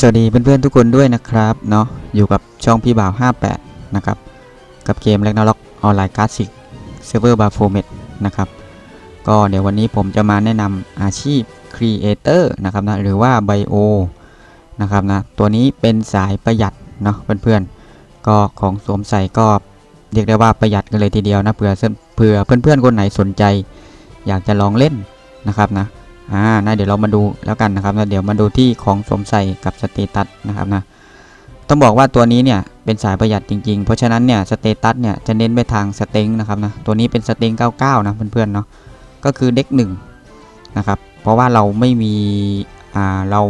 สวัสดีเพื่อนๆทุกคนด้วยนะครับเนาะอยู่กับช่องพี่บ่าว 58 นะครับ กับเกม r a g n a r o k ออนไลน์คลาสสิกเซิร์ฟเวอร์บาโฟเมดนะครับ ก็เดี๋ยววันนี้ผมจะมาแนะนำอาชีพ Creator นะครับนะหรือว่า Bio นะครับนะตัวนี้เป็นสายประหยัดเนาะเพื่อนๆ ก็ของสวมใส่ก็เรียกได้ว่าประหยัดกันเลยทีเดียวนะเผื่อเผื่อเพื่อนๆคนไหนสนใจ อยากจะลองเล่นนะครับนะ อ่านะเดี๋ยวเรามาดูแล้วกันนะครับนะเดี๋ยวมาดูที่ของสวมใส่กับสเตตัสนะครับนะต้องบอกว่าตัวนี้เนี่ยเป็นสายประหยัดจริงๆ เพราะฉะนั้นเนี่ยสเตตัสเนี่ยจะเน้นไปทางสเต็งนะครับนะตัวนี้เป็นสเต็ง99 นะเพื่อนๆเนาะก็คือเด็กหนึ่งนะครับเพราะว่าเราไม่มีอ่าเรา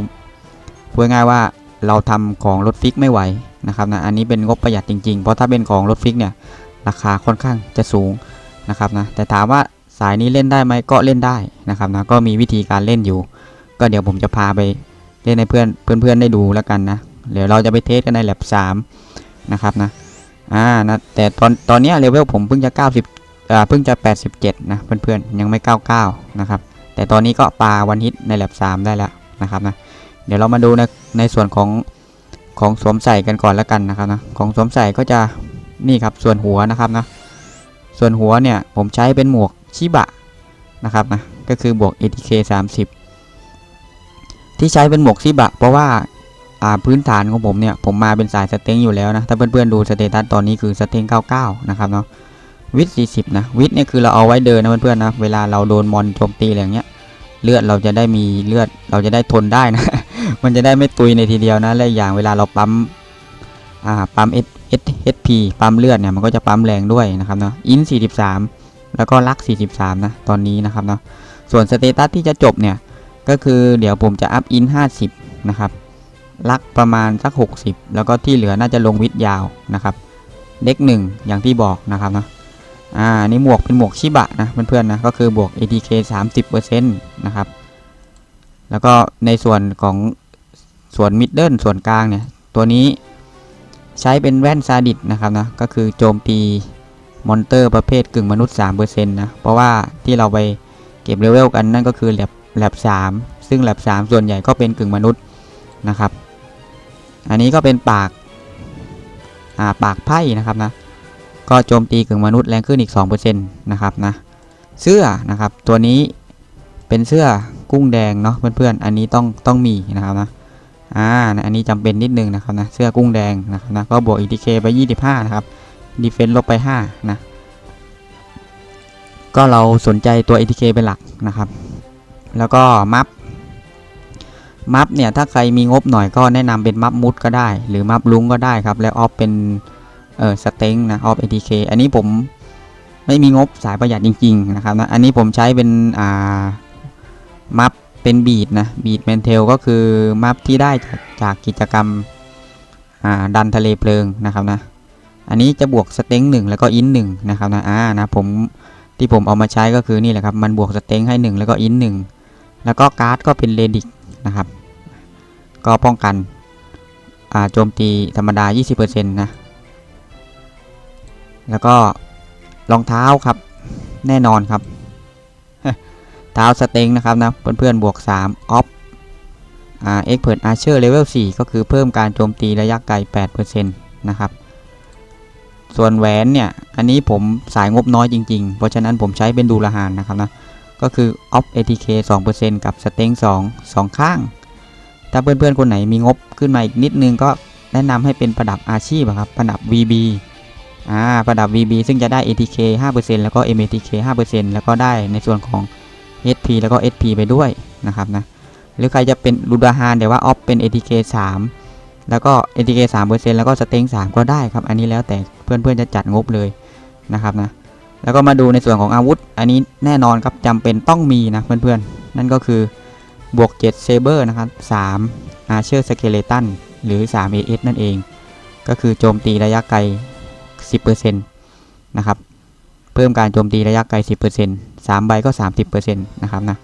พูดง่ายว่าเราทำของรถฟิกไม่ไหวนะครับนะอันนี้เป็นงบประหยัดจริงๆ เพราะถ้าเป็นของรถฟิกเนี่ยราคาค่อนข้างจะสูงนะครับนะแต่ถามว่า สายนี้เล่นได้ไหมก็เล่นได้นะครับนะก็มีวิธีการเล่นอยู่ ก็เดี๋ยวผมจะพาไปเล่นให้เพื่อนเพื่อนๆได้ดูแล้วกันนะเดี๋ยวเราจะไปเทสกันในแลบ3นะครับนะอ่านะแต่ตอนตอนนี้เลเวลผมเพิ่งจะ90อ่าเพิ่งจะ 87 นะเพื่อนๆยังไม่ 99 นะครับ แต่ตอนนี้ก็ปาวันฮิตในแลบ3ได้แล้วนะครับนะเดี๋ยวเรามาดูในในส่วนของของสวมใส่กันก่อนแล้วกันนะครับนะของสวมใส่ก็จะนี่ครับส่วนหัวนะครับนะส่วนหัวเนี่ยผมใช้เป็นหมวก ชิบะนะครับนะก็คือบวก ATK 30 ที่ใช้เป็นหมวกชิบะ เพราะว่าอ่าพื้นฐานของผมเนี่ย ผมมาเป็นสายสเต็งอยู่แล้วนะ ถ้าเพื่อนๆดูสเตตัสตอนนี้คือสเต็ง99 นะครับเนาะวิท40นะวิทเนี่ยคือเราเอาไว้เดินนะเพื่อนๆนะเวลาเราโดนมอนโจมตีอะไรอย่างเงี้ยเลือดเราจะได้มีเลือดเราจะได้ทนได้นะ มันจะได้ไม่ตุยในทีเดียวนะและอย่างเวลาเราปั๊มอ่าปั๊ม S S HP ปั๊มเลือดเนี่ยมันก็จะปั๊มแรงด้วยนะครับเนาะอิน43 แล้วก็ลัก 43 นะ ตอนนี้นะครับเนาะ ส่วนสเตตัสที่จะจบเนี่ย ก็คือเดี๋ยวผมจะอัพอิน 50 นะครับ ลักประมาณสัก 60 แล้วก็ที่เหลือน่าจะลงวิทยาวนะครับเด็กหนึ่งอย่างที่บอกนะครับเนาะ อ่า นี่หมวกเป็นหมวกชิบะนะเพื่อนๆนะ ก็คือบวก ATK 30%นะครับ แล้วก็ในส่วนของส่วนมิดเดิลส่วนกลางเนี่ย ตัวนี้ใช้เป็นแว่นซาดิสนะครับนะ ก็คือโจมตี มอนเตอร์ประเภทกึ่งมนุษย์3%นะเพราะว่าที่เราไปเก็บเลเวลกันนั่นก็คือแลบแลบ3ซึ่งแลบ3ส่วนใหญ่ก็เป็นกึ่งมนุษย์นะครับ อันนี้ก็เป็นปากอ่าปากไพ่นะครับนะก็โจมตีกึ่งมนุษย์แรงขึ้นอีก2%นะครับนะเสื้อนะครับตัวนี้เป็นเสื้อกุ้งแดงเนาะเพื่อนๆอันนี้ต้องต้องมีนะครับนะอ่าอันนี้จำเป็นนิดนึงนะครับนะเสื้อกุ้งแดงนะครับนะก็บวก ETK ไป 25 นะครับ ดีเฟน s ์ลบไป 5 นะ ก็เราสนใจตัว ETK เป็นหลักนะครับ แล้วก็มัฟมัฟเนี่ยถ้าใครมีงบหน่อยก็แนะนำเป็นมัฟมุดก็ได้ หรือมัฟลุงก็ได้ครับ แล้วออฟเป็นเออสเต็งนะออฟ ATK อันนี้ผมไม่มีงบสายประหยัดจริง ๆ นะครับนะอันนี้ผมใช้เป็นอ่ามัฟเป็นบีดนะบีดเมนเทลก็คือมัฟที่ได้จากจากกิจกรรมอ่าดันทะเลเพลิงนะครับนะ อันนี้จะบวกสเต็งหนึ่งแล้วก็อินหนึ่งนะครับนะอ่านะผมที่ผมเอามาใช้ก็คือนี่แหละครับ มันบวกสเต็งให้หนึ่งแล้วก็อินหนึ่งแล้วก็การ์ดก็เป็นเรดิกนะครับ ก็ป้องกันโจมตีธรรมดา 20%นะ แล้วก็รองเท้าครับ แน่นอนครับ เท้าสเต็งนะครับนะ เพื่อนๆบวก 3 ออฟอ่าเอ็กเพิร์ดอาร์เชอร์เลเวล4ก็คือเพิ่มการโจมตีระยะไกล 8%นะครับ ส่วนแหวนเนี่ยอันนี้ผมสายงบน้อยจริงๆ เพราะฉะนั้นผมใช้เป็นดูละหานนะครับนะก็คือ off ATK 2%กับ s t e n g 2 2 ข้าง ถ้าเพื่อนๆ คนไหนมีงบขึ้นมาอีกนิดนึงก็แนะนำให้เป็นประดับอาชีพอะครับประดับ VB อ่าประดับ VB ซึ่งจะได้ ATK 5%แล้วก็ MATK 5%แล้วก็ได้ในส่วนของ HP แล้วก็ SP ไปด้วยนะครับนะหรือใครจะเป็นรูดาฮานแต่ว่า off เป็น ATK 3 แล้วก็ ATK 3%แล้วก็ s t e n g 3ก็ได้ครับ อันนี้แล้วแต่ เพื่อนๆจะจัดงบเลยนะครับนะแล้วก็มาดูในส่วนของอาวุธ อันนี้แน่นอนครับจำเป็นต้องมีนะเพื่อนๆ นั่นก็คือบวก7 Saber นะครับ3 Archer Skeleton หรือ 3 AS นั่นเอง ก็คือโจมตีระยะไกล 10%นะครับ เพิ่มการโจมตีระยะไกล 10% 3 ใบก็ 30%นะครับนะ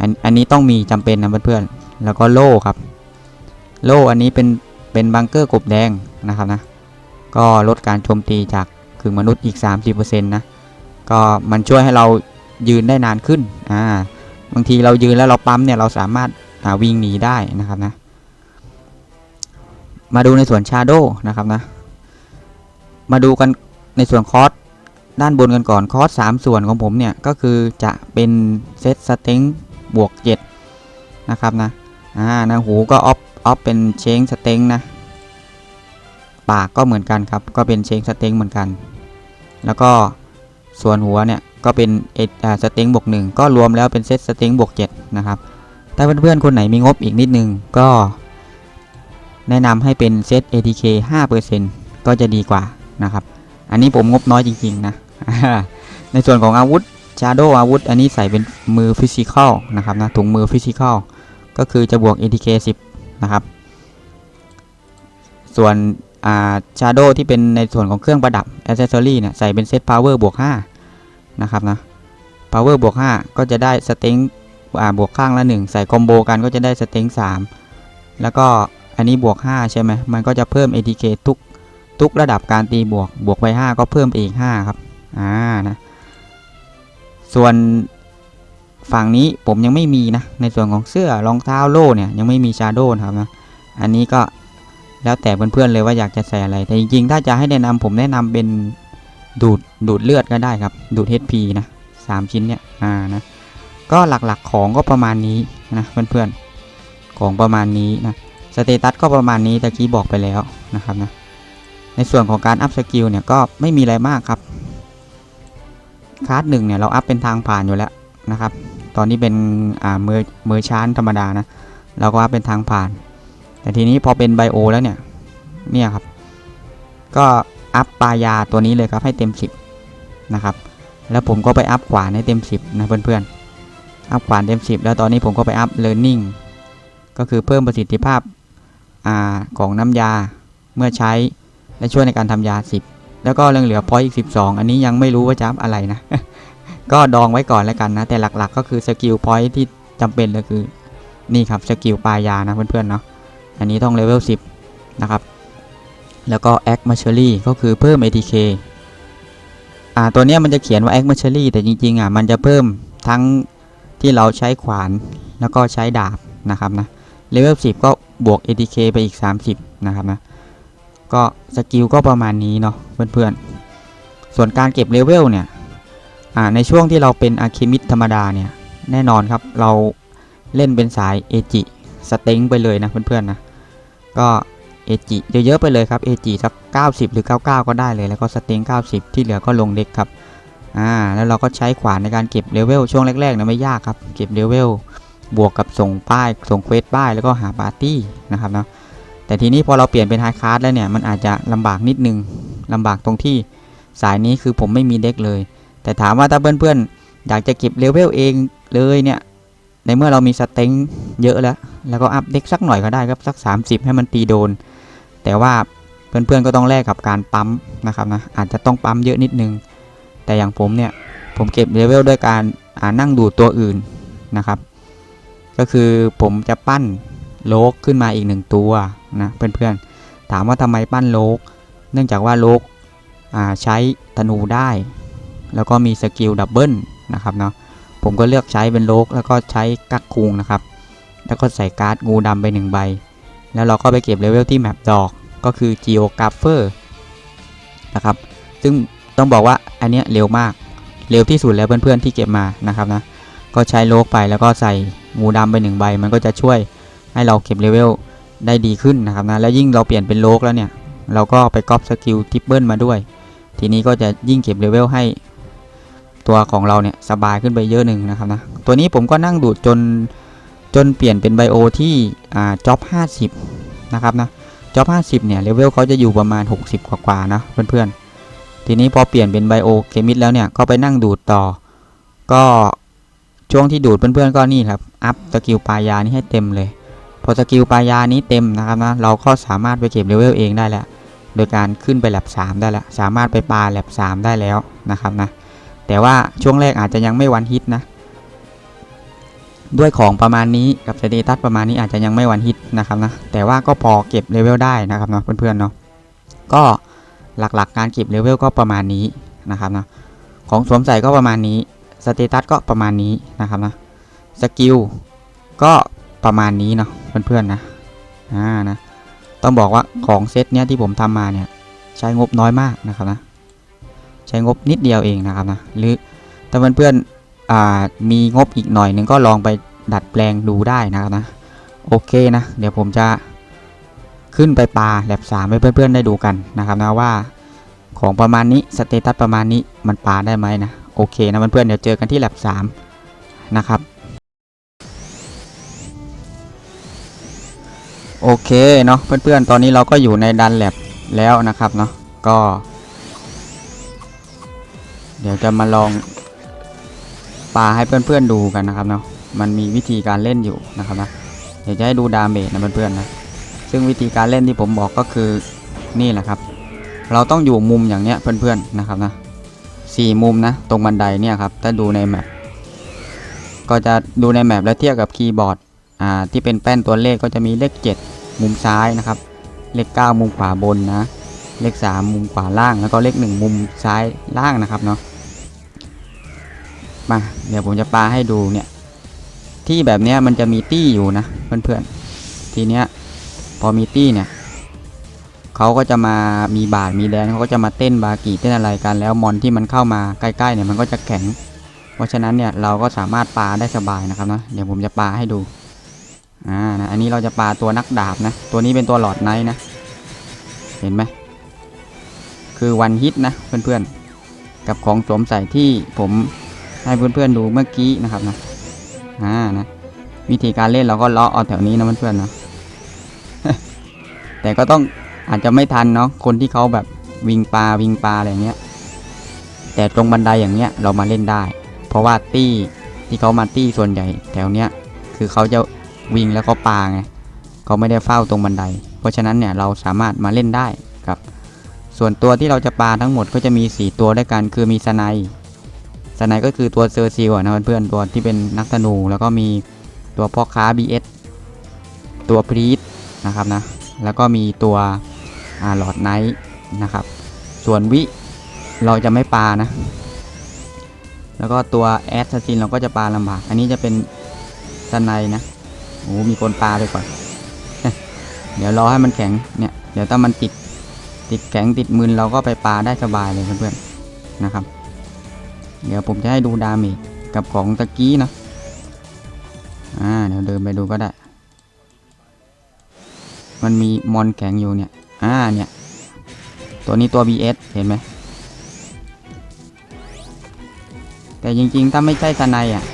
อันอันนี้ต้องมีจำเป็นนะเพื่อนๆ แล้วก็โล่ครับ โล่อันนี้เป็นเป็นบังเกอร์กบแดงนะครับนะ ก็ลดการโจมตีจากกึ่งมนุษย์อีก 30%นะก็มันช่วยให้เรายืนได้นานขึ้นอ่าบางทีเรายืนแล้วเราปั๊มเนี่ยเราสามารถาวิ่งหนีได้นะครับนะมาดูในส่วนชาโดนะครับนะมาดูกันในส่วนคอร์สด้านบนกันก่อนคอร์สสามส่วนของผมเนี่ยก็คือจะเป็นเซตสเต็งบวก7นะครับนะอ่านะหูก็ออฟออฟเป็นเชงสเต็งนะ ปากก็เหมือนกันครับ ก็เป็นเชงสเต็งเหมือนกัน แล้วก็ส่วนหัวเนี่ยก็เป็นเออ่าสเต็งบวกหนึ่งก็รวมแล้วเป็นเซตสเต็งบวก7นะครับถ้าเพื่อนๆคนไหนมีงบอีกนิดนึงก็ แนะนำให้เป็นเซต ATK 5%ก็จะดีกว่านะครับ อันนี้ผมงบน้อยจริงๆนะ ในส่วนของอาวุธ Shadow อาวุธ อันนี้ใส่เป็นมือฟิสิกอลนะครับนะถุงมือฟิสิกอลก็คือจะบวก ATK 10 นะครับ ส่วน อ่า Shadow ที่เป็นในส่วนของเครื่องประดับ Accessory เนี่ยใส่เป็นเซต Power บวก5นะครับนะ Power บวก5ก็จะได้สเต็งบวกข้างละ 1 ใส่คอมโบกันก็จะได้สเต็ง3 แล้วก็อันนี้บวก 5 ใช่ไหมมันก็จะเพิ่ม ATK ทุกทุกระดับการตีบวกบวกไป 5 ก็เพิ่มไปอีก 5 ครับอ่านะส่วนฝั่งนี้ผมยังไม่มีนะ ในส่วนของเสื้อรองเท้าโล่เนี่ยยังไม่มีชาโดนะครับนะอันนี้ก็ แล้วแต่เพื่อนๆเลยว่าอยากจะใส่อะไร แต่จริงๆ ถ้าจะให้แนะนำผมแนะนำเป็นดูดดูดเลือดก็ได้ครับ ดูด HP นะสามชิ้นเนี่ยอ่านะก็หลักๆของก็ประมาณนี้นะเพื่อนๆของประมาณนี้นะสเตตัสก็ประมาณนี้ตะกี้บอกไปแล้วนะครับนะในส่วนของการอัพสกิลเนี่ยก็ไม่มีอะไรมากครับคลาสหนึ่งเนี่ยเราอัพเป็นทางผ่านอยู่แล้วนะครับ ตอนนี้เป็นอ่าเมอร์เมอร์ชานธรรมดานะเราก็อัพเป็นทางผ่าน แต่ทีนี้พอเป็นไบโอแล้วเนี่ย เนี่ยครับ ก็อัพปายาตัวนี้เลยครับให้เต็ม 10 นะครับ แล้วผมก็ไปอัพขวานให้เต็ม 10 นะเพื่อนๆ อัพขวานเต็ม 10 แล้วตอนนี้ผมก็ไปอัพ learning ก็คือเพิ่มประสิทธิภาพอาของน้ำยาเมื่อใช้และช่วยในการทำยา 10 แล้วก็ยังเหลือพอยอีก 12 อันนี้ยังไม่รู้ว่าจะอัพอะไรนะ ก็ดองไว้ก่อนแล้วกันนะ แต่หลักๆ ก็คือสกิลพอยที่จำเป็นเลยคือนี่ครับสกิลปลายานะเพื่อนๆเนาะ อันนี้ต้องเลเวล10 นะครับ แล้วก็ a c m a t u r y ก็คือเพิ่ม ATK อ่าตัวเนี้ยมันจะเขียนว่า a c m a t u r y แต่จริงๆอะมันจะเพิ่มทั้งที่เราใช้ขวานแล้วก็ใช้ดาบนะครับนะเลเวล10 ก็บวก ATK ไปอีก 30 นะครับนะ ก็สกิลก็ประมาณนี้เนาะเพื่อนๆ ส่วนการเก็บเลเวลเนี่ยอ่าในช่วงที่เราเป็นอาร์เคมิดธรรมดาเนี่ย แน่นอนครับเราเล่นเป็นสายเอจิสเต็งไปเลยนะเพื่อนๆนะ ก็เอจิเยอะๆไปเลยครับเอจิสัก 90 หรือ 99 ก็ได้เลย แล้วก็สเต็ง90 ที่เหลือก็ลงเด็กครับ อ่า แล้วเราก็ใช้ขวานในการเก็บเลเวลช่วงแรกๆนะไม่ยากครับ เก็บเลเวล บวกกับส่งป้าย ส่งเควสป้าย แล้วก็หาปาร์ตี้นะครับเนาะ แต่ทีนี้พอเราเปลี่ยนเป็นไฮคลาสแล้วเนี่ย มันอาจจะลำบากนิดนึงลำบากตรงที่สายนี้คือผมไม่มีเด็กเลย แต่ถามว่าถ้าเพื่อนๆอยากจะเก็บเลเวลเองเลยเนี่ย ในเมื่อเรามีสเต็งเยอะแล้ว แล้วก็อัพเด็กสักหน่อยก็ได้ครับสัก 30 ให้มันตีโดน แต่ว่าเพื่อนๆก็ต้องแลกกับการปั๊มนะครับนะอาจจะต้องปั๊มเยอะนิดนึง แต่อย่างผมเนี่ยผมเก็บเลเวลด้วยการนั่งดูดตัวอื่นนะครับ ก็คือผมจะปั้นโลกขึ้นมาอีกหนึ่งตัวนะเพื่อนๆถามว่าทำไมปั้นโลก เนื่องจากว่าโลกใช้ธนูได้ แล้วก็มีสกิลดับเบิลนะครับเนาะ ผมก็เลือกใช้เป็นโลกแล้วก็ใช้กักคุงนะครับ แล้วก็ใส่การ์ดงูดำไปหนึ่งใบ แล้วเราก็ไปเก็บเลเวลที่แมปดอกก็คือ Geographer นะครับ ซึ่งต้องบอกว่าอันเนี้ยเร็วมาก เร็วที่สุดแล้วเพื่อนๆที่เก็บมานะครับนะ ก็ใช้โลกไปแล้วก็ใส่งูดำไปหนึ่งใบ มันก็จะช่วยให้เราเก็บเลเวลได้ดีขึ้นนะครับนะ แล้วยิ่งเราเปลี่ยนเป็นโลกแล้วเนี่ย เราก็ไปก๊อปสกิลทิปเปิลมาด้วย ทีนี้ก็จะยิ่งเก็บเลเวลให้ ตัวของเราเนี่ยสบายขึ้นไปเยอะหนึ่งนะครับนะตัวนี้ผมก็นั่งดูดจนจนเปลี่ยนเป็นไบโอที่อ่าจ็อบ50นะครับนะจ็อบ50เนี่ยเลเวลเขาจะอยู่ประมาณ 60 กว่าๆนะเพื่อนๆ ทีนี้พอเปลี่ยนเป็นไบโอเคมิดแล้วเนี่ยก็ไปนั่งดูดต่อ ก็ช่วงที่ดูดเพื่อนๆก็นี่ครับอัพสกิลปลายานี้ให้เต็มเลย พอสกิลปลายานี้เต็มนะครับนะเราก็สามารถไปเก็บเลเวลเองได้แล้ว โดยการขึ้นไปแลบ3ได้แล้วสามารถไปปาแลบ3ได้แล้วนะครับนะ แต่ว่าช่วงแรกอาจจะยังไม่วันฮิตนะ ด้วยของประมาณนี้กับสเตตัสประมาณนี้อาจจะยังไม่วันฮิตนะครับนะแต่ว่าก็พอเก็บเลเวลได้นะครับเนาะเพื่อนๆเนาะก็หลักๆการเก็บเลเวลก็ประมาณนี้นะครับนะของสวมใส่ก็ประมาณนี้สเตตัสก็ประมาณนี้นะครับนะสกิลก็ประมาณนี้เนาะเพื่อนๆนะอ่านะต้องบอกว่าของเซตเนี้ยที่ผมทำมาเนี่ยใช้งบน้อยมากนะครับนะ ใช้งบนิดเดียวเองนะครับนะหรือถ้าเพื่อนๆมีงบอีกหน่อยหนึ่งก็ลองไปดัดแปลงดูได้นะครับนะโอเคนะ เดี๋ยวผมจะขึ้นไปปลาแลบสามให้เพื่อนๆได้ดูกันนะครับนะว่าของประมาณนี้สเตตัสประมาณนี้มันปลาได้ไหมนะโอเคนะเพื่อนๆเดี๋ยวเจอกันที่แลบสามนะครับโอเคเนาะเพื่อนๆ ตอนนี้เราก็อยู่ในดันแลบแล้วนะครับเนาะก็ เดี๋ยวจะมาลองปาให้เพื่อนๆดูกันนะครับเนาะ มันมีวิธีการเล่นอยู่นะครับนะ เดี๋ยวจะให้ดูดาเมจนะเพื่อนๆนะ ซึ่งวิธีการเล่นที่ผมบอกก็คือนี่แหละครับ เราต้องอยู่มุมอย่างเนี้ยเพื่อนๆนะครับนะสี่มุมนะตรงบันไดเนี่ยครับ ถ้าดูในแมปก็จะดูในแมปแล้วเทียบกับคีย์บอร์ดอ่าที่เป็นแป้นตัวเลขก็จะมีเลข 7 มุมซ้ายนะครับ เลข 9 มุมขวาบนนะ เลข 3 มุมขวาล่างแล้วก็เลข 1 มุมซ้ายล่างนะครับเนาะมาเดี๋ยวผมจะปาให้ดูเนี่ยที่แบบเนี้ยมันจะมีตี้อยู่นะเพื่อนๆทีเนี้ยพอมีตี้เนี่ยเขาก็จะมามีบาดมีแดนเขาก็จะมาเต้นบากีเต้นอะไรกันแล้วมอนที่มันเข้ามาใกล้ๆเนี่ยมันก็จะแข็ง เพราะฉะนั้นเนี่ยเราก็สามารถปาได้สบายนะครับนะเดี๋ยวผมจะปาให้ดูอ่านะอันนี้เราจะปาตัวนักดาบนะตัวนี้เป็นตัวหลอดไนท์นะเห็นไหม คือวันฮิตนะเพื่อนๆ กับของสวมใส่ที่ผมให้เพื่อนๆดูเมื่อกี้นะครับนะอ่านะวิธีการเล่นเราก็เลาะเอาแถวนี้นะเพื่อนๆนะแต่ก็ต้องอาจจะไม่ทันเนาะคนที่เขาแบบวิ่งปลาวิ่งปลาอะไรเงี้ย แต่ตรงบันไดอย่างเงี้ยเรามาเล่นได้ เพราะว่าตี้ที่เขามาตี้ส่วนใหญ่ แถวเนี้ยคือเขาจะวิ่งแล้วก็ปลาไงเขาไม่ได้เฝ้าตรงบันได เพราะฉะนั้นเนี่ยเราสามารถมาเล่นได้ครับ ส่วนตัวที่เราจะปาทั้งหมดก็จะมี 4 ตัวด้วยกัน คือมีสไนสไนก็คือตัวเซอร์ซิลนะเพื่อนๆตัวที่เป็นนักธนู แล้วก็มีตัวพ่อค้า BS ตัวพรีตนะครับนะ แล้วก็มีตัวหลอดไนท์นะครับ ส่วนวิเราจะไม่ปานะ แล้วก็ตัวแอสซัสซินเราก็จะปาลำบาก อันนี้จะเป็นสไนนะโอ้มีคนปาไปก่อน เดี๋ยวรอให้มันแข็งเนี่ย เดี๋ยวถ้ามันติด ติดแข็งติดมืนเราก็ไปปาได้สบายเลยเพื่อนๆนะครับ เดี๋ยวผมจะให้ดูดาเมจกับของตะกี้นะอ่าเดี๋ยวเดินไปดูก็ได้ มันมีมอนแข็งอยู่เนี่ยอ่าเนี่ยตัวนี้ตัว BS เห็นไหมแต่จริงๆ ถ้าไม่ใช่สไนอะ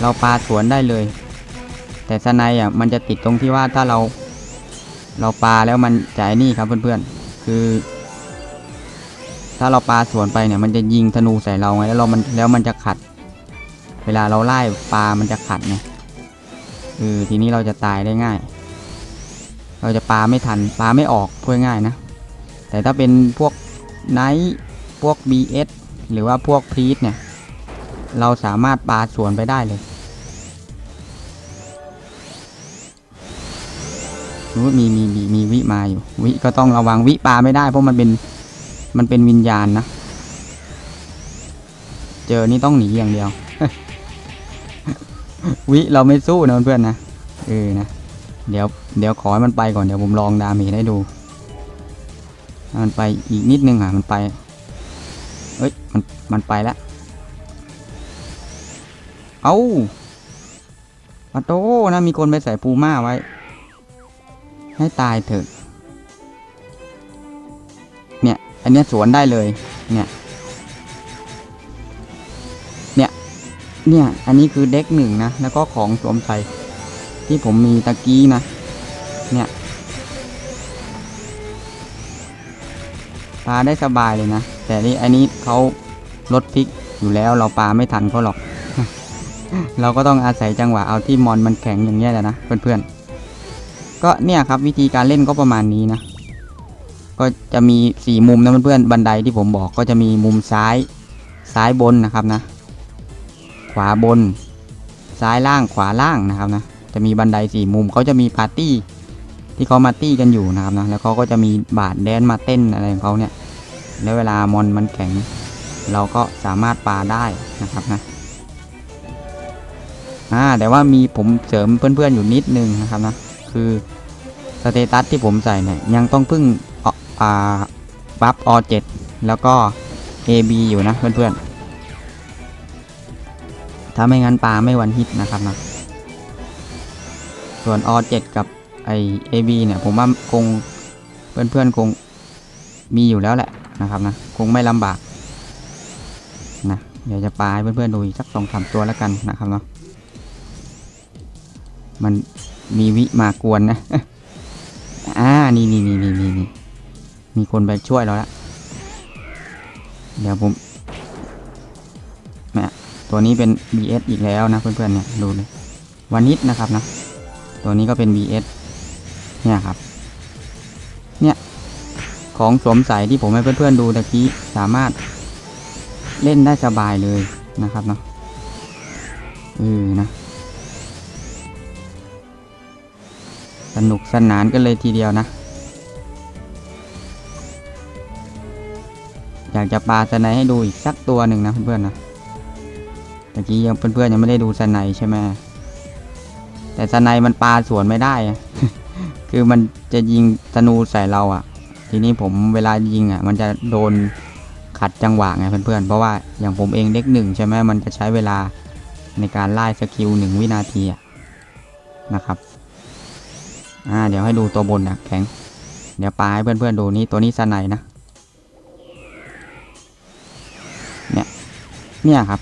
เราปาสวนได้เลย แต่สไนอะมันจะติดตรงที่ว่าถ้าเรา เราปาแล้วมันจ่ายนี่ครับเพื่อนๆ คือ ถ้าเราปาสวนไปเนี่ย มันจะยิงธนูใส่เราไงแล้วเรามันแล้วมันจะขัด เวลาเราไล่ปลามันจะขัดไงเออทีนี้เราจะตายได้ง่าย เราจะปาไม่ทันปาไม่ออกพูดง่ายนะ แต่ถ้าเป็นพวกไนท์พวก BS หรือว่าพวกพรีตเนี่ย เราสามารถปาสวนไปได้เลย รู้มีมีมีมีวิมาอยู่ วิก็ต้องระวังวิปลาไม่ได้ เพราะมันเป็นมันเป็นวิญญาณนะ เจอนี่ต้องหนีอย่างเดียว วิเราไม่สู้นะเพื่อนนะเออนะเดี๋ยวเดี๋ยวขอให้มันไปก่อนเดี๋ยวผมลองดาเมจให้ดู มันไปอีกนิดนึงอะมันไปเอ้ยมันมันไปแล้วเอาปะโตนะมีคนไปใส่ปูม่าไว้ ให้ตายเถอะเนี่ย อันนี้สวนได้เลย เนี่ย เนี่ย เนี่ย อันนี้คือเด็กหนึ่งนะ แล้วก็ของสวมใส่ที่ผมมีตะกี้นะ เนี่ยปลาได้สบายเลยนะ แต่นี่อันนี้เขาลดพลิกอยู่แล้วเราปลาไม่ทันเขาหรอก เราก็ต้องอาศัยจังหวะเอาที่มอนมันแข็งอย่างเงี้ยแหละนะเพื่อนๆ ก็เนี่ยครับวิธีการเล่นก็ประมาณนี้นะ ก็จะมีสี่มุมนะเพื่อนๆบันไดที่ผมบอกก็จะมีมุมซ้ายซ้ายบนนะครับนะ ขวาบน ซ้ายล่างขวาล่างนะครับนะ จะมีบันไดสี่มุมเขาจะมีปาร์ตี้ที่เขามาตี้กันอยู่นะครับนะแล้วเขาก็จะมีบาดแดนมาเต้นอะไรของเขาเนี่ยแล้วเวลามอนมันแข็ง เราก็สามารถปาได้นะครับนะอ่าแต่ว่ามีผมเสริมเพื่อนๆอยู่นิดนึงนะครับนะ คือสเตตัสที่ผมใส่เนี่ยยังต้องพึ่งอ่าบัฟอ7แล้วก็ AB อยู่นะเพื่อนๆ ถ้าไม่งั้นปลาไม่วันฮิตนะครับนะ ส่วน O7 กับไอ AB เนี่ยผมว่าคงเพื่อนๆคงมีอยู่แล้วแหละนะครับนะ คงไม่ลำบากนะเดี๋ยวจะปลาให้เพื่อนๆดูอีกสักสองสามตัวแล้วกันนะครับเนาะมัน มีวิมากวนนะ อ่า นี่นี่นี่นี่นี่นี่มีคนไปช่วยเราแล้วเดี๋ยวผมนี่ตัวนี้เป็น BS อีกแล้วนะเพื่อนๆเนี่ยดูเลยวันนิดนะครับนะ ตัวนี้ก็เป็น BS เนี่ยครับ เนี่ยของสวมใส่ที่ผมให้เพื่อนๆดูตะกี้สามารถเล่นได้สบายเลยนะครับเนาะเออนะ สนุกสนานกันเลยทีเดียวนะ อยากจะปาสไนให้ดูอีกสักตัวหนึ่งนะเพื่อนๆนะตะกี้ยังเพื่อนๆยังไม่ได้ดูสไนใช่ไหมแต่สไนมันปาสวนไม่ได้ คือมันจะยิงธนูใส่เราอะ่ะ ทีนี้ผมเวลายิงอะ่ะ มันจะโดนขัดจังหวะไงเพื่อนๆ เพราะว่าอย่างผมเองเด็กหนึ่งใช่ไหมมันจะใช้เวลาในการไล่สกิลหนึ่งวินาทีะนะครับ อ่า เดี๋ยวให้ดูตัวบนนะแข็ง เดี๋ยวปาให้เพื่อนๆดูนี่ตัวนี้สไนนะ เนี่ย เนี่ยครับ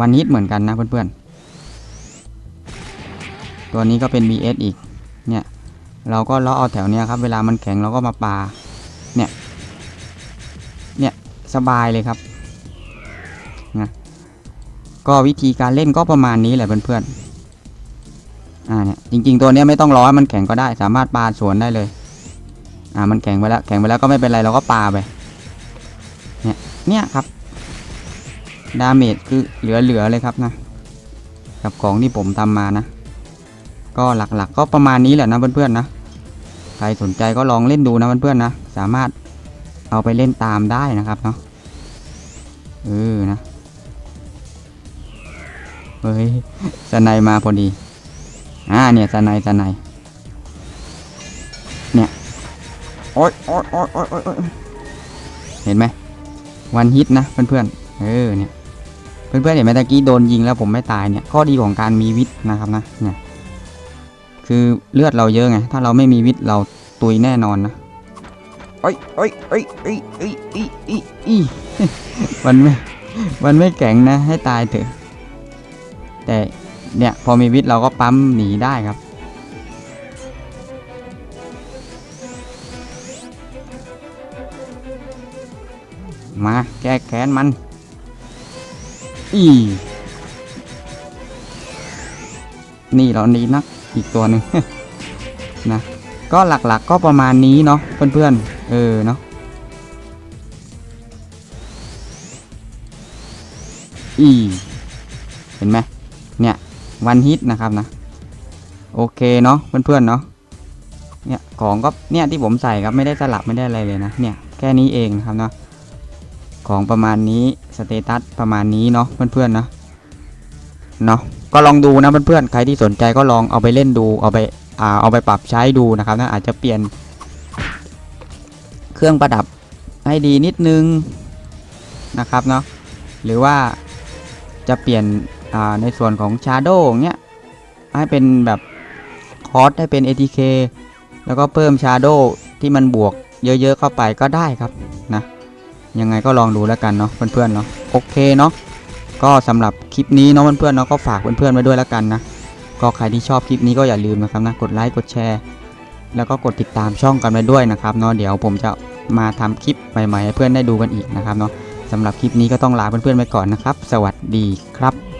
วันฮิตเหมือนกันนะเพื่อนๆ ตัวนี้ก็เป็น BS อีก เนี่ย เราก็เลาะเอาแถวเนี้ยครับ เวลามันแข็งเราก็มาปา เนี่ย เนี่ยสบายเลยครับนะก็วิธีการเล่นก็ประมาณนี้แหละเพื่อนๆ อ่าเนี่ยจริง ๆ ตัวนี้ไม่ต้องรอให้มันแข็งก็ได้ สามารถปาสวนได้เลย อ่ามันแข็งไปแล้วแข็งไปแล้วก็ไม่เป็นไรเราก็ปาไป เนี่ยเนี่ยครับดาเมจคือเหลือๆเลยครับนะกับของที่ผมทำมานะ ก็หลักๆก็ประมาณนี้แหละนะเพื่อนๆนะใครสนใจก็ลองเล่นดูนะเพื่อนๆนะสามารถเอาไปเล่นตามได้นะครับเนาะเออนะเฮ้ยสไนมาพอดี อ่าเนี่ยสไนสไนเนี่ยโอ๊ยโอ๊ยโอ๊ยโอ๊ยโอ๊ยโอ๊ยเห็นไหมวันฮิตนะเพื่อนๆเออเนี่ยเพื่อนๆเห็นไหมตะกี้โดนยิงแล้วผมไม่ตายเนี่ยข้อดีของการมีวิทย์นะครับนะเนี่ยคือเลือดเราเยอะไงถ้าเราไม่มีวิทย์เราตุยแน่นอนนะโอ้ยโอ้ยโอ้ยโอ้ยโอ้ยอีอีอีมันไม่มันไม่แข็งนะให้ตายเถอะแต่ เนี่ยพอมีวิทย์เราก็ปั๊มหนีได้ครับ มาแก้แค้นมัน อีนี่เรานี้นักอีกตัวหนึ่งนะก็หลักๆก็ประมาณนี้เนาะเพื่อนๆ เออเนาะอี เห็นไหมเนี่ย วันฮิตนะครับนะ โอเคเนาะเพื่อนๆเนาะเนี่ยของก็เนี่ยที่ผมใส่ครับไม่ได้สลับไม่ได้อะไรเลยนะเนี่ยแค่นี้เองนะครับเนาะของประมาณนี้สเตตัสประมาณนี้เนาะเพื่อนๆนะเนาะก็ลองดูนะเพื่อนๆใครที่สนใจก็ลองเอาไปเล่นดูเอาไปอ่าเอาไปปรับใช้ดูนะครับนะอาจจะเปลี่ยน เครื่องประดับให้ดีนิดนึงนะครับเนาะหรือว่าจะเปลี่ยน ในส่วนของ Shadow อย่างเงี้ยให้เป็นแบบคอร์สให้เป็น ATK แล้วก็เพิ่ม Shadow ที่มันบวกเยอะๆเข้าไปก็ได้ครับนะยังไงก็ลองดูแล้วกันเนาะเพื่อนๆเนาะโอเคเนาะก็สำหรับคลิปนี้เนาะเพื่อนๆเนาะก็ฝากเพื่อนๆไว้ด้วยแล้วกันนะก็ใครที่ชอบคลิปนี้ก็อย่าลืมนะครับนะกดไลค์กดแชร์ แล้วก็กดติดตามช่องกันไปด้วยนะครับเนาะเดี๋ยวผมจะมาทำคลิปใหม่ๆให้เพื่อนได้ดูกันอีกนะครับเนาะสำหรับคลิปนี้ก็ต้องลาเพื่อนๆไปก่อนนะครับ สวัสดีครับ